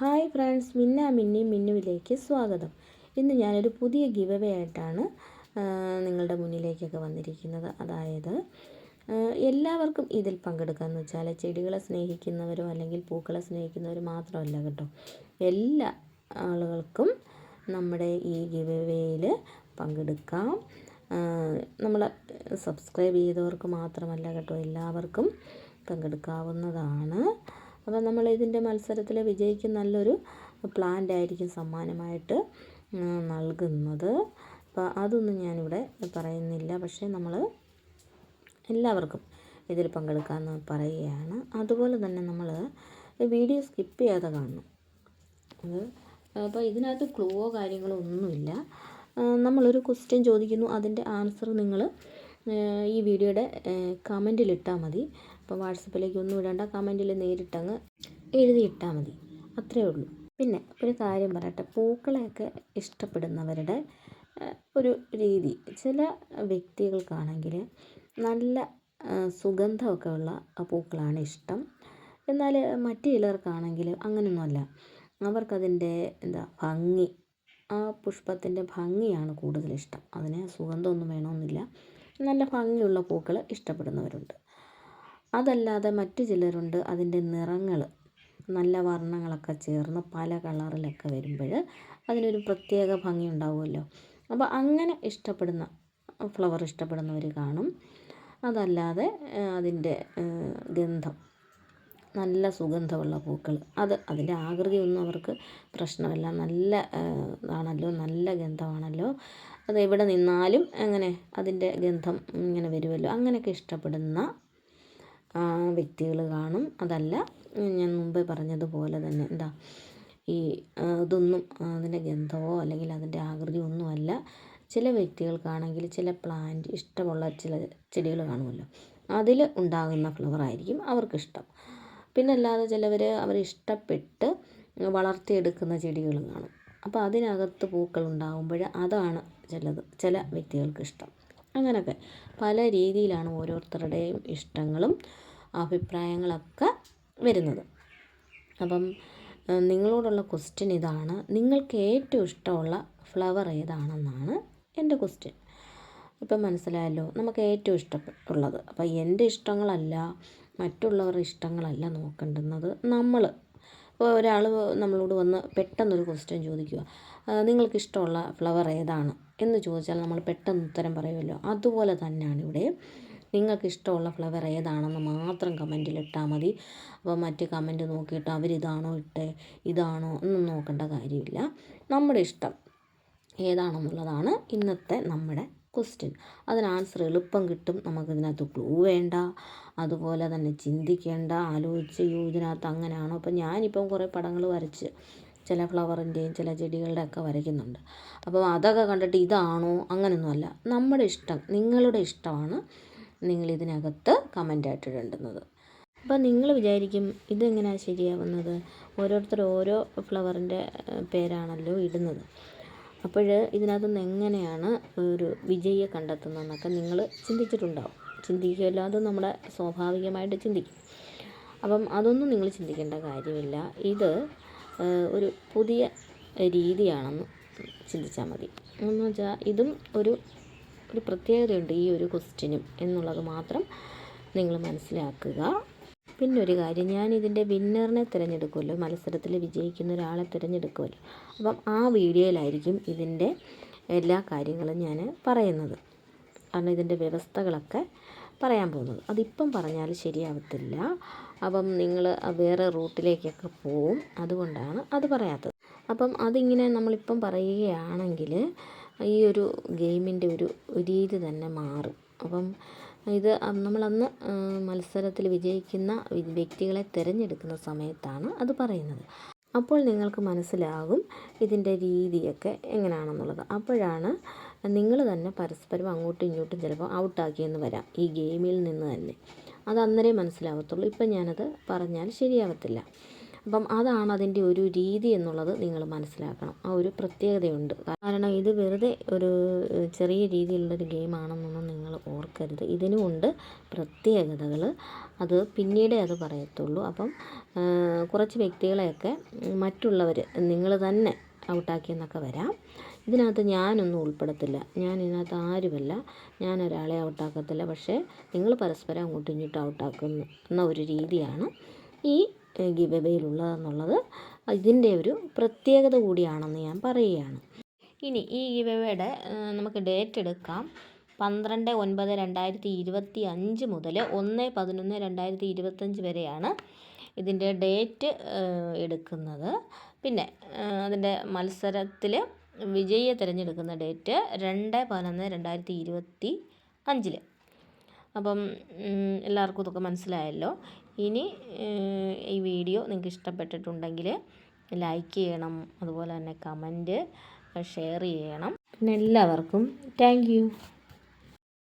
Hi friends മിന്ന മിന്നി മിന്നുവിലേക്ക് സ്വാഗതം. ഇന്ന് ഞാനൊരു പുതിയ ഗിവ് ആയിട്ടാണ് നിങ്ങളുടെ മുന്നിലേക്കൊക്കെ വന്നിരിക്കുന്നത്. അതായത് എല്ലാവർക്കും ഇതിൽ പങ്കെടുക്കാമെന്ന് വെച്ചാൽ ചെടികളെ സ്നേഹിക്കുന്നവരും അല്ലെങ്കിൽ പൂക്കളെ സ്നേഹിക്കുന്നവരും മാത്രമല്ല കേട്ടോ. എല്ലാ ആളുകൾക്കും നമ്മുടെ ഈ ഗിവ് അവേയിൽ പങ്കെടുക്കാം നമ്മൾ സബ്സ്ക്രൈബ് ചെയ്തവർക്ക് മാത്രമല്ല കേട്ടോ എല്ലാവർക്കും പങ്കെടുക്കാവുന്നതാണ്. അപ്പോൾ നമ്മൾ ഇതിന്റെ മത്സരത്തിൽ വിജയിക്ക് നല്ലൊരു പ്ലാന്റ് ആയിരിക്കും സമ്മാനമായിട്ട് നൽകുന്നത്. അപ്പോൾ അതൊന്നും ഞാനിവിടെ പറയുന്നില്ല. പക്ഷേ നമ്മൾ എല്ലാവർക്കും ഇതിൽ പങ്കെടുക്കാമെന്ന് പറയുകയാണ്. അതുപോലെ തന്നെ നമ്മൾ വീഡിയോ സ്കിപ്പ് ചെയ്യാതെ കാണണം. അത് അപ്പോൾ ഇതിനകത്ത് ക്ലൂവോ കാര്യങ്ങളോ ഒന്നുമില്ല. നമ്മളൊരു ക്വസ്റ്റ്യൻ ചോദിക്കുന്നു. അതിന്റെ ആൻസർ നിങ്ങൾ ഈ വീഡിയോയുടെ കമന്റിൽ ഇട്ടാൽ മതി. അപ്പോൾ വാട്സപ്പിലേക്ക് ഒന്നും ഇടേണ്ട കമന്റിൽ നേരിട്ടങ്ങ് എഴുതിയിട്ടാൽ മതി. അത്രയേ ഉള്ളൂ. പിന്നെ ഒരു കാര്യം പറയട്ടെ. പൂക്കളെയൊക്കെ ഇഷ്ടപ്പെടുന്നവരുടെ ഒരു രീതി. ചില വ്യക്തികൾക്കാണെങ്കിൽ നല്ല സുഗന്ധമൊക്കെ ഉള്ള പൂക്കളാണ് ഇഷ്ടം. എന്നാൽ മറ്റു ചിലർക്കാണെങ്കിൽ അങ്ങനെയൊന്നുമല്ല അവർക്കതിന്റെ എന്താ ഭംഗി ആ പുഷ്പത്തിന്റെ ഭംഗിയാണ് കൂടുതലിഷ്ടം. അതിന് സുഗന്ധമൊന്നും വേണമെന്നില്ല. നല്ല ഭംഗിയുള്ള പൂക്കൾ ഇഷ്ടപ്പെടുന്നവരുണ്ട്. അതല്ലാതെ മറ്റു ചിലരുണ്ട് അതിന്റെ നിറങ്ങൾ നല്ല വർണങ്ങളൊക്കെ ചേർന്ന് പല കളറിലൊക്കെ വരുമ്പോൾ അതിനൊരു പ്രത്യേക ഭംഗി ഉണ്ടാവുമല്ലോ. അപ്പോൾ അങ്ങനെ ഇഷ്ടപ്പെടുന്ന ഫ്ലവർ ഇഷ്ടപ്പെടുന്നവർ കാണും. അതല്ലാതെ അതിന്റെ ഗന്ധം നല്ല സുഗന്ധമുള്ള പൂക്കൾ. അത് അതിന്റെ ആകൃതിയൊന്നും അവർക്ക് പ്രശ്നമല്ല. നല്ല ആണല്ലോ നല്ല ഗന്ധമാണല്ലോ. അത് എവിടെ നിന്നാലും അങ്ങനെ അതിന്റെ ഗന്ധം ഇങ്ങനെ വരുമല്ലോ. അങ്ങനെയൊക്കെ ഇഷ്ടപ്പെടുന്ന വ്യക്തികൾ കാണും. അതല്ല ഞാൻ മുമ്പേ പറഞ്ഞതുപോലെ തന്നെ. എന്താ ഈ ഇതൊന്നും അതിന്റെ ഗന്ധമോ അല്ലെങ്കിൽ അതിന്റെ ആകൃതിയോ ഒന്നുമല്ല. ചില വ്യക്തികൾക്കാണെങ്കിൽ ചില പ്ലാന്റ് ഇഷ്ടമുള്ള ചില ചെടികൾ കാണുമല്ലോ. അതിൽ ഉണ്ടാകുന്ന ഫ്ലവർ ആയിരിക്കും അവർക്കിഷ്ടം. പിന്നെ അല്ലാതെ ചിലവർ അവർ ഇഷ്ടപ്പെട്ട് വളർത്തിയെടുക്കുന്ന ചെടികളും കാണും. അപ്പോൾ അതിനകത്ത് പൂക്കൾ ഉണ്ടാകുമ്പോൾ അതാണ് ചിലത് ചില വ്യക്തികൾക്ക് ഇഷ്ടം. അങ്ങനെയൊക്കെ പല രീതിയിലാണ് ഓരോരുത്തരുടെയും ഇഷ്ടങ്ങളും അഭിപ്രായങ്ങളൊക്കെ വരുന്നത്. അപ്പം നിങ്ങളോടുള്ള ക്വസ്റ്റ്യൻ ഇതാണ് നിങ്ങൾക്ക് ഏറ്റവും ഇഷ്ടമുള്ള ഫ്ലവർ ഏതാണെന്നാണ് എന്റെ ക്വസ്റ്റ്യൻ. ഇപ്പം മനസ്സിലായല്ലോ നമുക്ക് ഏറ്റവും ഇഷ്ടപ്പെട്ടുള്ളത്. അപ്പോൾ എന്റെ ഇഷ്ടങ്ങളല്ല മറ്റുള്ളവരുടെ ഇഷ്ടങ്ങളല്ല നോക്കേണ്ടുന്നത് നമ്മൾ. ഇപ്പോൾ ഒരാൾ നമ്മളോട് വന്ന് പെട്ടെന്നൊരു ക്വസ്റ്റ്യൻ ചോദിക്കുക നിങ്ങൾക്ക് ഇഷ്ടമുള്ള ഫ്ലവർ ഏതാണ്? എന്ന് ചോദിച്ചാൽ നമ്മൾ പെട്ടെന്ന് ഉത്തരം പറയുമല്ലോ. അതുപോലെ തന്നെയാണ് ഇവിടെ. നിങ്ങൾക്ക് ഇഷ്ടമുള്ള ഫ്ലവർ ഏതാണെന്ന് മാത്രം കമന്റിൽ ഇട്ടാൽ മതി. അപ്പോൾ മറ്റ് കമന്റ് നോക്കിയിട്ട് അവരിതാണോ ഇട്ടേ ഇതാണോ എന്നും നോക്കേണ്ട കാര്യമില്ല. നമ്മുടെ ഇഷ്ടം ഏതാണെന്നുള്ളതാണ് ഇന്നത്തെ നമ്മുടെ ക്വസ്റ്റ്യൻ അതിന് ആൻസർ എളുപ്പം കിട്ടും. നമുക്കിതിനകത്ത് ക്ലൂ വേണ്ട. അതുപോലെ തന്നെ ചിന്തിക്കേണ്ട ആലോചിച്ച് യോ ഇതിനകത്ത് അങ്ങനെയാണോ? അപ്പം ഞാനിപ്പം കുറേ പടങ്ങൾ വരച്ച് ചില ഫ്ലവറിന്റെയും ചില ചെടികളുടെ ഒക്കെ വരയ്ക്കുന്നുണ്ട്. അപ്പോൾ അതൊക്കെ കണ്ടിട്ട് ഇതാണോ? അങ്ങനെയൊന്നുമല്ല നമ്മുടെ ഇഷ്ടം നിങ്ങളുടെ ഇഷ്ടമാണ്. നിങ്ങൾ ഇതിനകത്ത് കമന്റായിട്ട് ഇടേണ്ടുന്നത്. അപ്പോൾ നിങ്ങൾ വിചാരിക്കും ഇതെങ്ങനെയാണ് ശരിയാവുന്നത്? ഓരോരുത്തർ ഓരോ ഫ്ലവറിന്റെ പേരാണല്ലോ ഇടുന്നത്. അപ്പോൾ ഇതിനകത്ത് നിന്ന് എങ്ങനെയാണ് ഒരു വിജയിയെ കണ്ടെത്തുന്നതെന്നൊക്കെ നിങ്ങൾ ചിന്തിച്ചിട്ടുണ്ടാവും. ചിന്തിക്കുമല്ലോ അത് നമ്മുടെ സ്വാഭാവികമായിട്ട് ചിന്തിക്കും. അപ്പം അതൊന്നും നിങ്ങൾ ചിന്തിക്കേണ്ട കാര്യമില്ല. ഇത് ഒരു പുതിയ രീതിയാണെന്ന് ചിന്തിച്ചാൽ മതി. എന്ന് വെച്ചാൽ ഇതും ഒരു ഒരു പ്രത്യേകതയുണ്ട് ഈ ഒരു ക്വസ്റ്റ്യനും എന്നുള്ളത് മാത്രം നിങ്ങൾ മനസ്സിലാക്കുക. പിന്നെ ഒരു കാര്യം ഞാൻ ഇതിന്റെ വിന്നറിനെ തിരഞ്ഞെടുക്കുമല്ലോ മത്സരത്തിൽ വിജയിക്കുന്ന ഒരാളെ തിരഞ്ഞെടുക്കുമല്ലോ. അപ്പം ആ വീഡിയോയിലായിരിക്കും ഇതിന്റെ എല്ലാ കാര്യങ്ങളും ഞാൻ പറയുന്നത്. കാരണം ഇതിന്റെ വ്യവസ്ഥകളൊക്കെ പറയാൻ പോകുന്നത്. അതിപ്പം പറഞ്ഞാൽ ശരിയാവത്തില്ല. അപ്പം നിങ്ങൾ വേറെ റൂട്ടിലേക്കൊക്കെ പോവും. അതുകൊണ്ടാണ് അത് പറയാത്തത്. അപ്പം അതിങ്ങനെ നമ്മളിപ്പം പറയുകയാണെങ്കിൽ ഈ ഒരു ഗെയിമിന്റെ ഒരു രീതി തന്നെ മാറും. അപ്പം ഇത് നമ്മളന്ന് മത്സരത്തിൽ വിജയിക്കുന്ന വ്യക്തികളെ തിരഞ്ഞെടുക്കുന്ന സമയത്താണ് അത് പറയുന്നത്. അപ്പോൾ നിങ്ങൾക്ക് മനസ്സിലാകും ഇതിന്റെ രീതിയൊക്കെ എങ്ങനെയാണെന്നുള്ളത് അപ്പോഴാണ് നിങ്ങൾ തന്നെ പരസ്പരം അങ്ങോട്ടും ഇങ്ങോട്ടും ചിലപ്പോൾ ഔട്ടാക്കിയെന്ന് വരാം ഈ ഗെയിമിൽ നിന്ന് തന്നെ. അത് അന്നേരേ മനസ്സിലാവത്തുള്ളൂ. ഇപ്പം ഞാനത് പറഞ്ഞാൽ ശരിയാവത്തില്ല. അപ്പം അതാണ് അതിന്റെ ഒരു രീതി എന്നുള്ളത് നിങ്ങൾ മനസ്സിലാക്കണം. ആ ഒരു പ്രത്യേകതയുണ്ട്. കാരണം ഇത് വെറുതെ ഒരു ചെറിയ രീതിയിലുള്ളൊരു ഗെയിമാണെന്നൊന്നും നിങ്ങൾ ഓർക്കരുത്. ഇതിനുമുണ്ട് പ്രത്യേകതകൾ. അത് പിന്നീടേ അത് പറയത്തുള്ളൂ. അപ്പം കുറച്ച് വ്യക്തികളെയൊക്കെ മറ്റുള്ളവർ നിങ്ങൾ തന്നെ ഔട്ടാക്കിയെന്നൊക്കെ വരാം. ഇതിനകത്ത് ഞാനൊന്നും ഉൾപ്പെടത്തില്ല. ഞാൻ ഇതിനകത്ത് ആരുമല്ല. ഞാൻ ഒരാളെ ഔട്ടാക്കത്തില്ല. പക്ഷേ നിങ്ങൾ പരസ്പരം അങ്ങോട്ടും ഇങ്ങോട്ടും ഔട്ടാക്കുന്ന ഒരു രീതിയാണ് ഈ ഗിവ് എന്നുള്ളത് ഇതിന്റെ ഒരു പ്രത്യേകത കൂടിയാണെന്ന് ഞാൻ പറയുകയാണ്. ഇനി ഈ ഗിവ് എവേയുടെ നമുക്ക് ഡേറ്റ് എടുക്കാം. പന്ത്രണ്ട് ഒൻപത് രണ്ടായിരത്തി ഇരുപത്തി അഞ്ച് മുതൽ ഒന്ന് പതിനൊന്ന് രണ്ടായിരത്തി ഇരുപത്തഞ്ച് വരെയാണ് ഇതിന്റെ ഡേറ്റ് എടുക്കുന്നത്. പിന്നെ അതിന്റെ മത്സരത്തിൽ വിജയിയെ തിരഞ്ഞെടുക്കുന്ന ഡേറ്റ് രണ്ട് പതിനൊന്ന് രണ്ടായിരത്തി ഇരുപത്തി അഞ്ചിൽ അപ്പം എല്ലാവർക്കും ഇതൊക്കെ മനസ്സിലായല്ലോ. ഇനി ഈ വീഡിയോ നിങ്ങൾക്ക് ഇഷ്ടപ്പെട്ടിട്ടുണ്ടെങ്കിൽ ലൈക്ക് ചെയ്യണം അതുപോലെ തന്നെ കമന്റ് ഷെയർ ചെയ്യണം. എല്ലാവർക്കും താങ്ക്